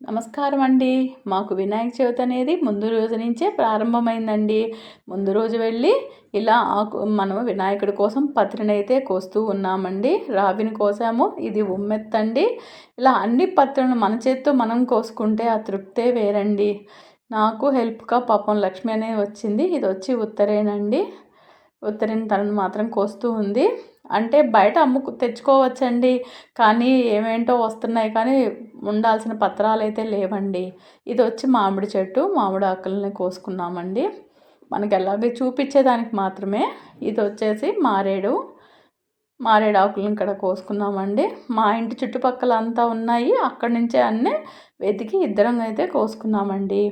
నమస్కారం అండి. మాకు వినాయక చవితి అనేది ముందు రోజు నుంచే ప్రారంభమైందండి. ముందు రోజు వెళ్ళి ఇలా ఆకు మనం వినాయకుడి కోసం పత్రినైతే కోస్తూ ఉన్నామండి. రావిని కోసాము. ఇది ఉమ్మెత్తండి. ఇలా అన్ని పత్రులను మన చేత్తో మనం కోసుకుంటే ఆ తృప్తే వేరండి. నాకు హెల్ప్గా పాపం లక్ష్మి అనేది వచ్చింది. ఇది వచ్చి ఉత్తరేనండి. ఉత్తరిన తనను మాత్రం కోస్తూ ఉంది. అంటే బయట అమ్ముకు తెచ్చుకోవచ్చండి. కానీ ఏమేంటో వస్తున్నాయి. కానీ ఉండాల్సిన పత్రాలు అయితే లేవండి. ఇది వచ్చి మామిడి చెట్టు మామిడి ఆకులని కోసుకున్నామండి. మనకి ఎలాగే చూపించేదానికి మాత్రమే. ఇది వచ్చేసి మారేడు మారేడు ఆకులను ఇక్కడ కోసుకున్నామండి. మా ఇంటి చుట్టుపక్కల అంతా ఉన్నాయి. అక్కడి నుంచే అన్నీ వెతికి ఇద్దరం అయితే కోసుకున్నామండి.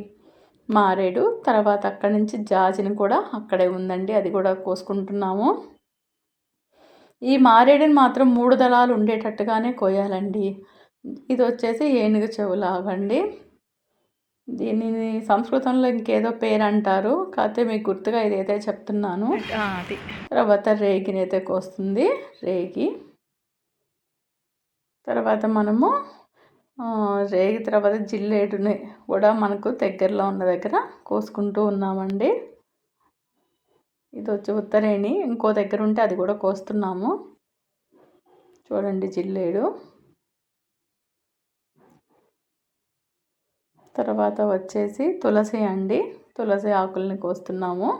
మారేడు తర్వాత అక్కడి నుంచి జాజిని కూడా అక్కడే ఉందండి. అది కూడా కోసుకుంటున్నాము. ఈ మారేడుని మాత్రం మూడు దళాలు ఉండేటట్టుగానే కోయాలండి. ఇది వచ్చేసి ఏనుగు చెవులాగండి. దీనిని సంస్కృతంలో ఇంకేదో పేరు అంటారు కాకపోతే మీకు గుర్తుగా ఇదైతే చెప్తున్నాను. తర్వాత రేగిని అయితే కోస్తుంది రేగి. తర్వాత మనము రేగి తర్వాత జిల్లేడుని కూడా మనకు దగ్గరలో ఉన్న దగ్గర కోసుకుంటూ ఉన్నామండి. ఇది వచ్చి ఉత్తరేణి. ఇంకో దగ్గర ఉంటే అది కూడా కోస్తున్నాము. చూడండి జిల్లేడు. తర్వాత వచ్చేసి తులసి అండి. తులసి ఆకుల్ని కోస్తున్నాము.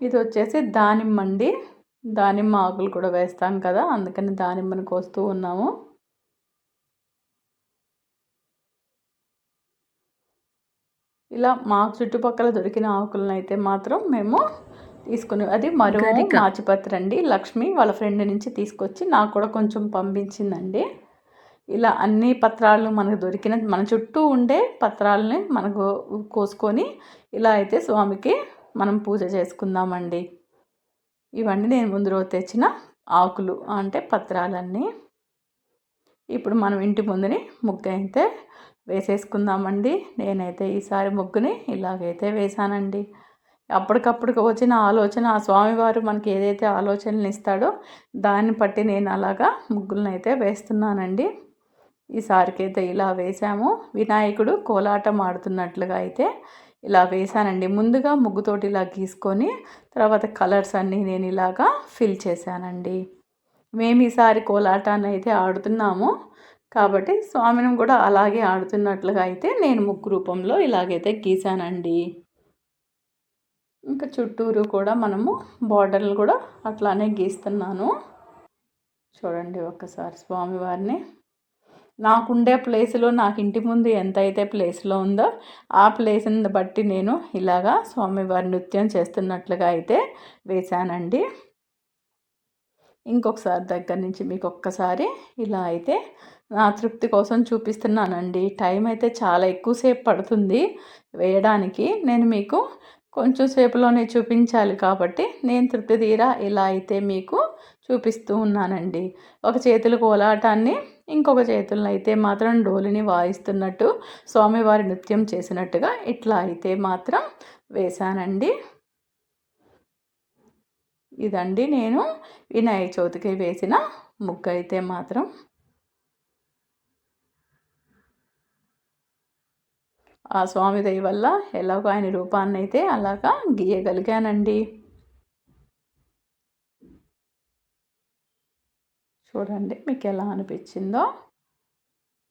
ఇది వచ్చేసి దానిమ్మ అండి దానిమ్మ ఆకులు కూడా వేస్తాం కదా అందుకని దానిమ్మని కోస్తూ ఉన్నాము. ఇలా మా చుట్టుపక్కల దొరికిన ఆకులను అయితే మాత్రం మేము తీసుకుని అది మరో మాచిపత్రి అండి లక్ష్మి వాళ్ళ ఫ్రెండ్ నుంచి తీసుకొచ్చి నాకు కూడా కొంచెం పంపించిందండి. ఇలా అన్ని పత్రాలు మనకు దొరికిన మన చుట్టూ ఉండే పత్రాలని మనకు కోసుకొని ఇలా అయితే స్వామికి మనం పూజ చేసుకుందామండి. ఇవన్నీ నేను ముందు రోజు తెచ్చిన ఆకులు అంటే పత్రాలన్నీ. ఇప్పుడు మనం ఇంటి ముందుని ముగ్గు అయితే వేసేసుకుందామండి. నేనైతే ఈసారి ముగ్గుని ఇలాగైతే వేశానండి. అప్పటికప్పుడు వచ్చిన ఆలోచన ఆ స్వామివారు మనకి ఏదైతే ఆలోచనలు ఇస్తాడో దాన్ని బట్టి నేను అలాగా ముగ్గులనైతే వేస్తున్నానండి. ఈసారికైతే ఇలా వేసాము వినాయకుడు కోలాటం ఆడుతున్నట్లుగా అయితే ఇలా వేశానండి. ముందుగా ముగ్గుతోటి ఇలా గీసుకొని తర్వాత కలర్స్ అన్నీ నేను ఇలాగా ఫిల్ చేశానండి. మేము ఈసారి కోలాటాన్ని అయితే ఆడుతున్నాము. కాబట్టి స్వామిని కూడా అలాగే ఆడుతున్నట్లుగా అయితే నేను ముగ్గు రూపంలో ఇలాగైతే గీసానండి. ఇంకా చుట్టూరు కూడా మనము బార్డర్లు కూడా అట్లానే గీస్తున్నాను. చూడండి ఒక్కసారి స్వామివారిని నాకుండే ప్లేస్లో నాకు ఇంటి ముందు ఎంత అయితే ప్లేస్లో ఉందో ఆ ప్లేస్ని బట్టి నేను ఇలాగా స్వామివారి నృత్యం చేస్తున్నట్లుగా అయితే వేశానండి. ఇంకొకసారి దగ్గర నుంచి మీకు ఒక్కసారి ఇలా అయితే నా తృప్తి కోసం చూపిస్తున్నానండి. టైం అయితే చాలా ఎక్కువసేపు పడుతుంది వేయడానికి. నేను మీకు కొంచెం సేపులోనే చూపించాలి కాబట్టి నేను తృప్తి తీరా ఇలా అయితే మీకు చూపిస్తూ ఉన్నానండి. ఒక చేతులు కోలాటాన్ని ఇంకొక చేతులను అయితే మాత్రం డోలిని వాయిస్తున్నట్టు స్వామివారి నృత్యం చేసినట్టుగా ఇట్లా అయితే మాత్రం వేశానండి. ఇదండి నేను వినాయక చవితికి వేసిన ముగ్గు అయితే మాత్రం. ఆ స్వామి దయ వల్ల ఎలాగో ఆయన రూపాన్ని అయితే అలాగా గీయగలిగానండి. చూడండి మీకు ఎలా అనిపించిందో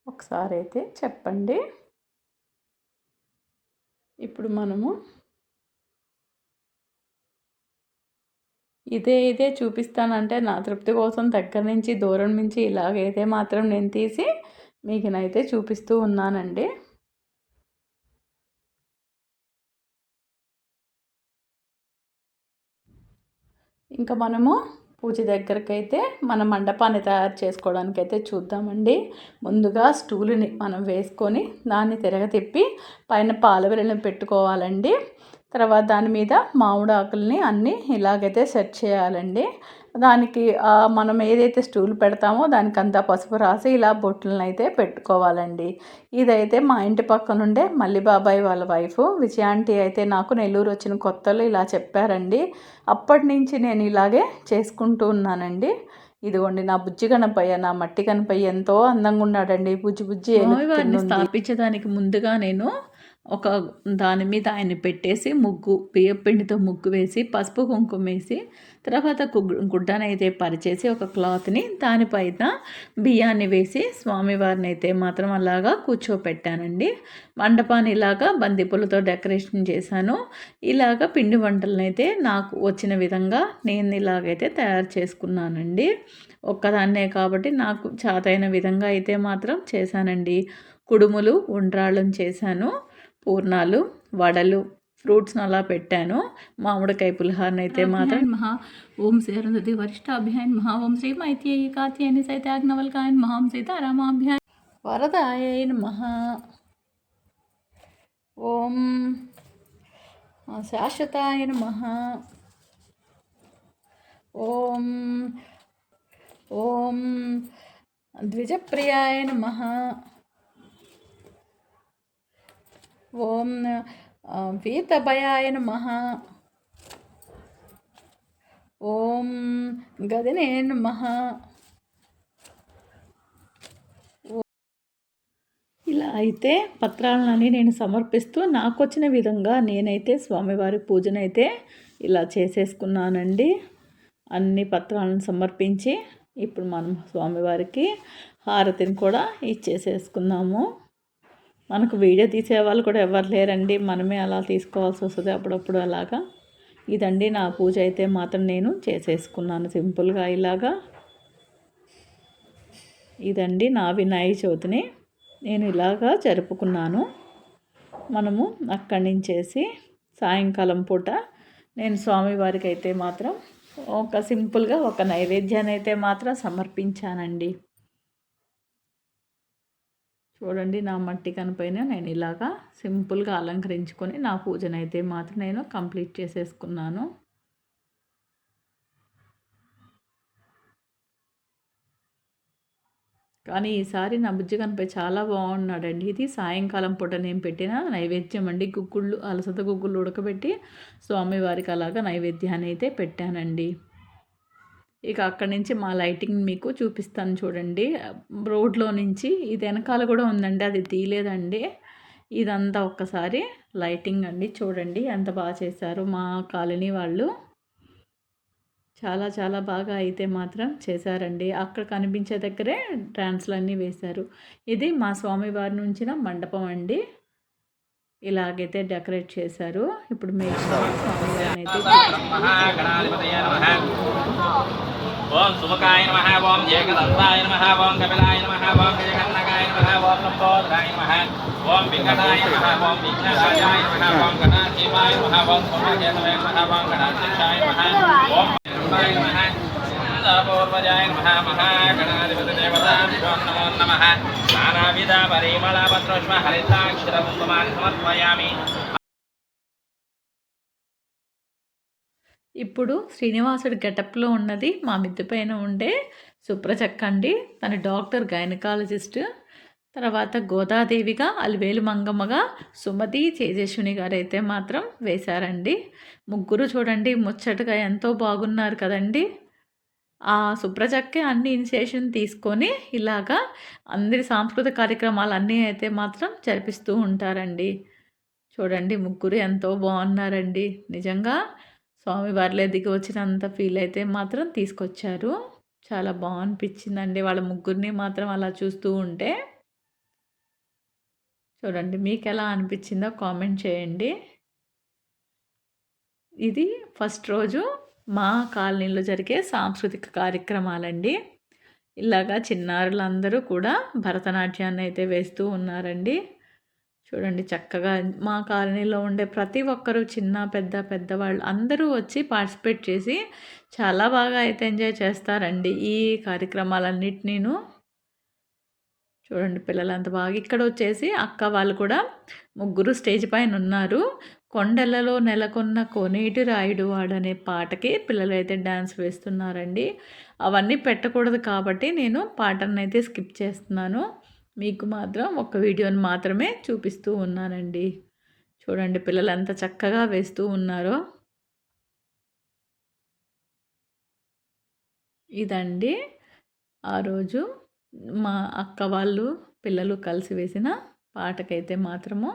ఒకసారి అయితే చెప్పండి. ఇప్పుడు మనము ఇదే ఇదే చూపిస్తానంటే నా తృప్తి కోసం దగ్గర నుంచి దూరం నుంచి ఇలాగైతే మాత్రం నేను తీసి మీకునైతే చూపిస్తూ ఉన్నానండి. ఇంకా మనము పూజ దగ్గరకైతే మన మండపాన్ని తయారు చేసుకోవడానికి అయితే చూద్దామండి. ముందుగా స్టూలుని మనం వేసుకొని దాన్ని తిరగతిప్పి పైన పాలవెలను పెట్టుకోవాలండి. తర్వాత దాని మీద మామిడి ఆకుల్ని అన్నీ ఇలాగైతే సెట్ చేయాలండి. దానికి మనం ఏదైతే స్టూల్ పెడతామో దానికి అంతా పసుపు రాసి ఇలా బొట్లను అయితే పెట్టుకోవాలండి. ఇదైతే మా ఇంటి పక్క నుండే మల్లి బాబాయ్ వాళ్ళ వైఫ్ విజయాంటి అయితే నాకు నెల్లూరు వచ్చిన కొత్తలో ఇలా చెప్పారండి. అప్పటి నుంచి నేను ఇలాగే చేసుకుంటూ ఉన్నానండి. ఇదిగోండి నా బుజ్జి కనపయ్య నా మట్టి కనపయ్య ఎంతో అందంగా ఉన్నాడండి. బుజ్జి బుజ్జి వారిని స్థాపించడానికి ముందుగా నేను ఒక దాని మీద ఆయన్ని పెట్టేసి ముగ్గు బియ్యం పిండితో ముగ్గు వేసి పసుపు కుంకుమ వేసి తర్వాత గుడ్డనైతే పరిచేసి ఒక క్లాత్ని దానిపైన బియ్యాన్ని వేసి స్వామివారిని అయితే మాత్రం అలాగా కూర్చోపెట్టానండి. మండపాన్ని ఇలాగా బంతిపూలతో డెకరేషన్ చేశాను. ఇలాగ పిండి వంటలను అయితే నాకు వచ్చిన విధంగా నేను ఇలాగైతే తయారు చేసుకున్నానండి. ఒక్కదాన్నే కాబట్టి నాకు చాతైన విధంగా అయితే మాత్రం చేశానండి. కుడుములు ఉండ్రాళ్ళను చేశాను. పూర్ణాలు వడలు ఫ్రూట్స్ని అలా పెట్టాను. మామిడికాయ పులిహారని అయితే మాత్రం మహా ఓం శ్రీ వరిష్టాభ్యాయన్ మహా ఓం శ్రీ మైత్రి కాత్యాయని సైతాగ్నవల్కాయన్ మహాం సీతారామాభ్యాయన్ వరదాయన్ మహా ఓం శాశ్వతాయన మహా ఓం ఓం ద్విజప్రియాయ నమః ఓం వీతభయాయ నమ. ఓం గదినే నమ. ఇలా అయితే పత్రాలన్నీ నేను సమర్పిస్తూ నాకు వచ్చిన విధంగా నేనైతే స్వామివారి పూజనైతే ఇలా చేసేసుకున్నానండి. అన్ని పత్రాలను సమర్పించి ఇప్పుడు మనం స్వామివారికి హారతిని కూడా ఇచ్చేసేసుకున్నాము. మనకు వీడియో తీసే వాళ్ళు కూడా ఎవరు లేరండి. మనమే అలా తీసుకోవాల్సి వస్తుంది అప్పుడప్పుడు అలాగా. ఇదండి నా పూజ అయితే మాత్రం నేను చేసేసుకున్నాను సింపుల్గా ఇలాగా. ఇదండి నా వినాయక చవితిని నేను ఇలాగా జరుపుకున్నాను. మనము అక్కడి నుంచేసి సాయంకాలం పూట నేను స్వామివారికి అయితే మాత్రం ఒక సింపుల్గా ఒక నైవేద్యాన్ని అయితే మాత్రం సమర్పించానండి. చూడండి నా మట్టి కనిపైన నేను ఇలాగా సింపుల్గా అలంకరించుకొని నా పూజనైతే మాత్రం నేను కంప్లీట్ చేసేసుకున్నాను. కానీ ఈసారి నా బుజ్జి కనపై చాలా బాగున్నాడండి. ఇది సాయంకాలం పూట నేను పెట్టిన నైవేద్యం అండి. గుగ్గుళ్ళు అలసత గుగ్గుళ్ళు ఉడకబెట్టి స్వామివారికి అలాగా నైవేద్యాన్ని అయితే పెట్టానండి. ఇక అక్కడి నుంచి మా లైటింగ్ మీకు చూపిస్తాను చూడండి. రోడ్లో నుంచి ఇది వెనకాల కూడా ఉందండి అది తీయలేదండి. ఇదంతా ఒక్కసారి లైటింగ్ అండి చూడండి ఎంత బాగా చేశారు మా కాలనీ వాళ్ళు. చాలా చాలా బాగా అయితే మాత్రం చేశారండి. అక్కడ కనిపించే దగ్గరే డ్యాన్స్లు అన్నీ వేశారు. ఇది మా స్వామివారి నుంచిన మండపం అండి. ఇలాగైతే డెకరేట్ చేశారు. ఇప్పుడు మీరు స్వామివారిని అయితే ఓం సుముఖాయ నమ ఓం ఏకదంతాయ నమ ఓం కపిలాయ నమ ఓం ఏకన్నకాయ నమ ఓం లంబోదరాయ నమ ఓం వికటాయ నమ ఓం విఘ్నరాజాయ నమ ఓం గణాధీమాయ నమ ఓం సోమకేతవే నమ ఓం గణాధ్యక్షాయ నమ ఓం రంభాయ నమ పూర్వజాయ నమ మహాగణాధిపతి దేవతాభ్యో నమో నమ నానావిధ పరిమళపత్రోష్మ హరితాక్షరం కుంకుమాన్ని సమర్పయామి ఇప్పుడు శ్రీనివాసుడు గెటప్లో ఉన్నది మా మిద్దె పైన ఉండే సుప్రచక్క అండి తన డాక్టర్ గైనకాలజిస్ట్ తర్వాత గోదాదేవిగా అలివేలు మంగమ్మగా సుమతి చేజేశ్వని గారు అయితే మాత్రం వేశారండి. ముగ్గురు చూడండి ముచ్చటగా ఎంతో బాగున్నారు కదండి. ఆ సుప్రజక్కే అన్ని ఇనిషియేషన్ తీసుకొని ఇలాగా అందరి సాంస్కృతిక కార్యక్రమాలు అన్నీ అయితే మాత్రం జరిపిస్తూ ఉంటారండి. చూడండి ముగ్గురు ఎంతో బాగున్నారండి. నిజంగా స్వామివారిలో దిగి వచ్చినంత ఫీల్ అయితే మాత్రం తీసుకొచ్చారు. చాలా బాగనిపించిందండి వాళ్ళ ముగ్గురిని మాత్రం అలా చూస్తూ ఉంటే. చూడండి మీకు ఎలా అనిపించిందో కామెంట్ చేయండి. ఇది ఫస్ట్ రోజు మా కాలనీలో జరిగే సాంస్కృతిక కార్యక్రమాలండి. ఇలాగా చిన్నారులందరూ కూడా భరతనాట్యాన్ని అయితే వేస్తూ ఉన్నారండి. చూడండి చక్కగా మా కాలనీలో ఉండే ప్రతి ఒక్కరూ చిన్న పెద్ద పెద్దవాళ్ళు అందరూ వచ్చి పార్టిసిపేట్ చేసి చాలా బాగా అయితే ఎంజాయ్ చేస్తారండి ఈ కార్యక్రమాలన్నిటినీను. చూడండి పిల్లలు అంత బాగా ఇక్కడ వచ్చేసి అక్క వాళ్ళు కూడా ముగ్గురు స్టేజ్ పైన ఉన్నారు. కొండలలో నెలకొన్న కోనేటి రాయుడు వాడనే పాటకి పిల్లలు అయితే డ్యాన్స్ వేస్తున్నారండి. అవన్నీ పెట్టకూడదు కాబట్టి నేను పాటను అయితే స్కిప్ చేస్తున్నాను. మీకు మాత్రం ఒక వీడియోని మాత్రమే చూపిస్తూ ఉన్నానండి. చూడండి పిల్లలు ఎంత చక్కగా వేస్తూ ఉన్నారో. ఇదండి. ఆ రోజు మా అక్క వాళ్ళు పిల్లలు కలిసి వేసిన పాటకైతే మాత్రము.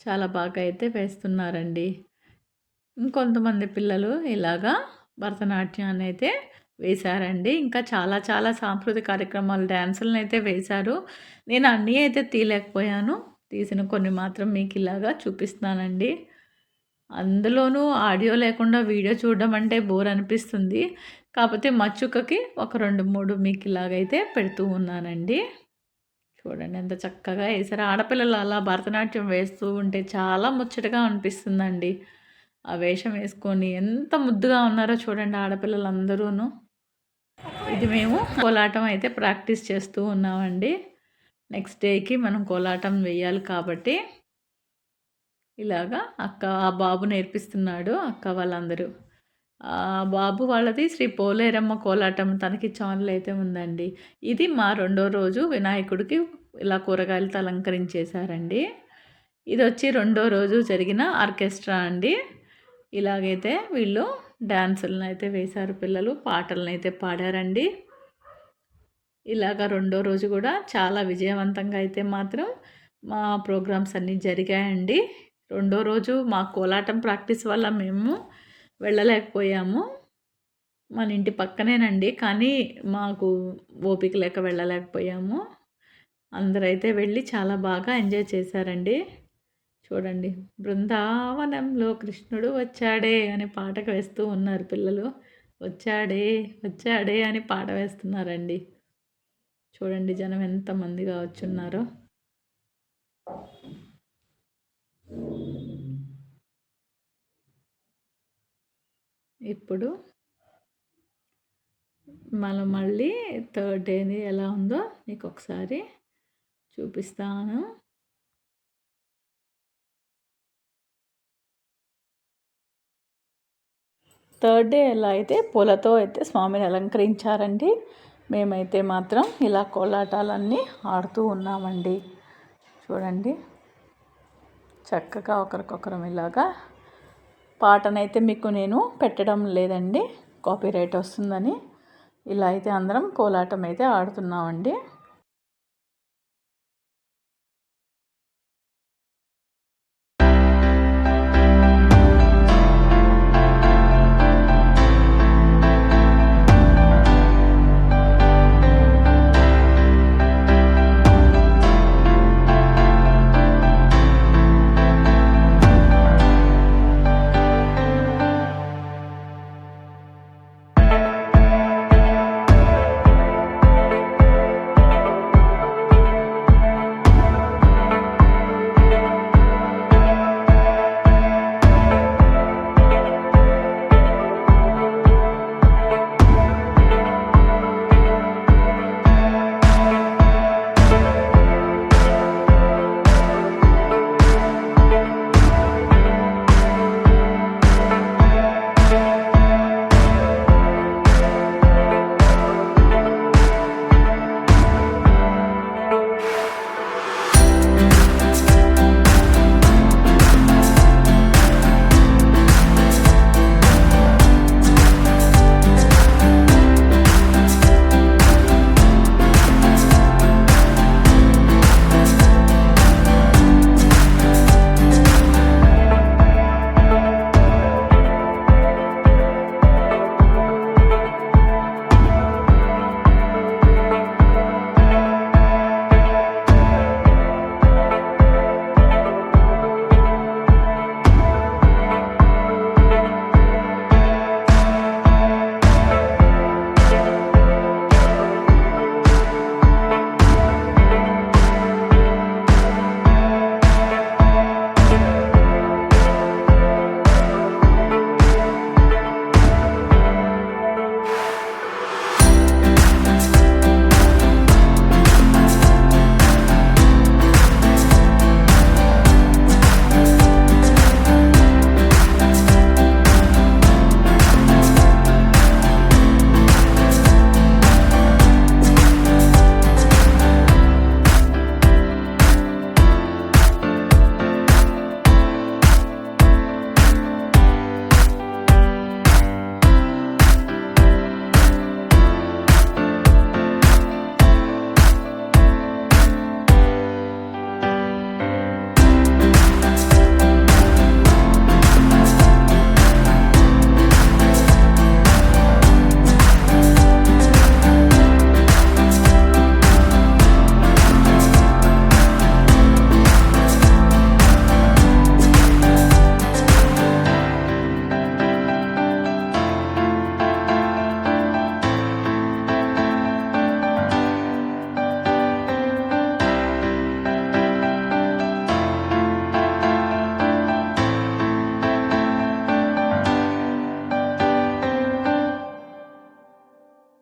చాలా బాగా అయితే వేస్తున్నారండి. ఇంకొంతమంది పిల్లలు ఇలాగా భరతనాట్యాన్ని అయితే వేశారండి. ఇంకా చాలా చాలా సాంస్కృతిక కార్యక్రమాలు డ్యాన్సులను అయితే వేశారు. నేను అన్నీ అయితే తీయలేకపోయాను. తీసిన కొన్ని మాత్రం మీకు ఇలాగా చూపిస్తున్నానండి. అందులోనూ ఆడియో లేకుండా వీడియో చూడడం అంటే బోర్ అనిపిస్తుంది. కాకపోతే మచ్చుకకి ఒక రెండు మూడు మీకు ఇలాగైతే పెడుతూ ఉన్నానండి. చూడండి ఎంత చక్కగా వేసారు ఆడపిల్లలు అలా భరతనాట్యం వేస్తూ ఉంటే చాలా ముచ్చటగా అనిపిస్తుందండి. ఆ వేషం వేసుకొని ఎంత ముద్దుగా ఉన్నారో చూడండి ఆడపిల్లలు ఇది మేము కోలాటం అయితే ప్రాక్టీస్ చేస్తూ ఉన్నామండి. నెక్స్ట్ డేకి మనం కోలాటం వేయాలి కాబట్టి ఇలాగా అక్క ఆ బాబు నేర్పిస్తున్నాడు అక్క వాళ్ళందరూ. బాబు వాళ్ళది శ్రీ పోలేరమ్మ కోలాటం తనకి ఛానల్ అయితే ఉందండి. ఇది మా రెండో రోజు వినాయకుడికి ఇలా కూరగాయలతో అలంకరించేశారండి. ఇది వచ్చి రెండో రోజు జరిగిన ఆర్కెస్ట్రా అండి. ఇలాగైతే వీళ్ళు డ్యాన్సులను అయితే వేశారు పిల్లలు పాటలను అయితే పాడారండి. ఇలాగ రెండో రోజు కూడా చాలా విజయవంతంగా అయితే మాత్రం మా ప్రోగ్రామ్స్ అన్నీ జరిగాయండి. రెండో రోజు మా కోలాటం ప్రాక్టీస్ వల్ల మేము వెళ్ళలేకపోయాము. మన ఇంటి పక్కనేనండి కానీ మాకు ఓపిక లేక వెళ్ళలేకపోయాము. అందరైతే వెళ్ళి చాలా బాగా ఎంజాయ్ చేశారండి. చూడండి. బృందావనంలో కృష్ణుడు వచ్చాడే అని పాటకు వేస్తూ ఉన్నారు పిల్లలు. వచ్చాడే వచ్చాడే అని పాట వేస్తున్నారండి. చూడండి జనం ఎంతమందిగా వచ్చున్నారో ఇప్పుడు మనం మళ్ళీ థర్డ్ డేని ఎలా ఉందో మీకు ఒకసారి చూపిస్తాను. థర్డ్ డే ఎలా అయితే పూలతో అయితే స్వామిని అలంకరించారండి మేమైతే మాత్రం ఇలా కోలాటాలన్నీ ఆడుతూ ఉన్నామండి. చూడండి చక్కగా ఒకరికొకరం ఇలాగా పాటనైతే మీకు నేను పెట్టడం లేదండి కాపీరైట్ వస్తుందని. ఇలా అయితే అందరం కోలాటం అయితే ఆడుతున్నామండి.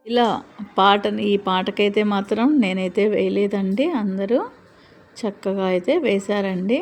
ఇలా పాటని ఈ పాటకైతే మాత్రం నేనైతే వేయలేదండి. అందరూ చక్కగా అయితే వేశారండి.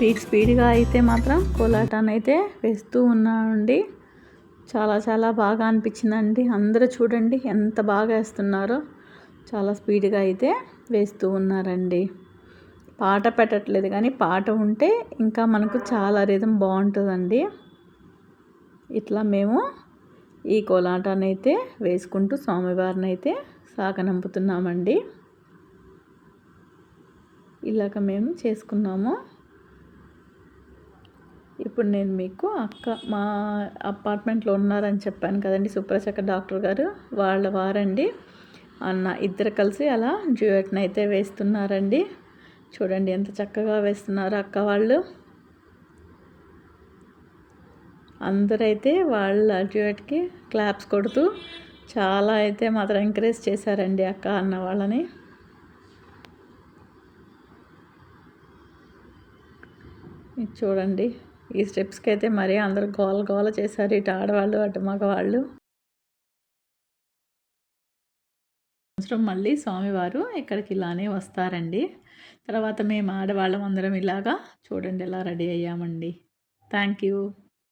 స్పీడ్ స్పీడ్గా అయితే మాత్రం కోలాటాన్ని అయితే వేస్తూ ఉన్నామండి. చాలా చాలా బాగా అనిపించిందండి. అందరూ చూడండి ఎంత బాగా వేస్తున్నారో. చాలా స్పీడ్గా అయితే వేస్తూ ఉన్నారండి. పాట పెట్టట్లేదు కానీ పాట ఉంటే ఇంకా మనకు చాలా రిధం బాగుంటుందండి. ఇట్లా మేము ఈ కోలాటాన్ని అయితే వేసుకుంటూ స్వామివారిని అయితే సాగనంపుతున్నామండి. ఇలాగ మేము చేసుకున్నాము. ఇప్పుడు నేను మీకు అక్క మా అపార్ట్మెంట్లో ఉన్నారని చెప్పాను కదండి సుప్రచక్క డాక్టర్ గారు. వాళ్ళ వారండి. అన్న ఇద్దరు కలిసి అలా జ్యూయట్ని అయితే వేస్తున్నారండి. చూడండి ఎంత చక్కగా వేస్తున్నారు అక్క వాళ్ళు. అందరైతే వాళ్ళ జ్యూయట్కి క్లాప్స్ కొడుతూ చాలా అయితే మాత్రం ఎంకరేజ్ చేశారండి అక్క అన్న వాళ్ళని. చూడండి. ఈ స్టెప్స్కి అయితే మరీ అందరూ గోల గోల చేశారు ఇటు ఆడవాళ్ళు అటు మగవాళ్ళు. సంవత్సరం మళ్ళీ స్వామివారు ఇక్కడికి ఇలానే వస్తారండి. తర్వాత మేము ఆడవాళ్ళం అందరం ఇలాగా. చూడండి ఎలా రెడీ అయ్యామండి. Thank you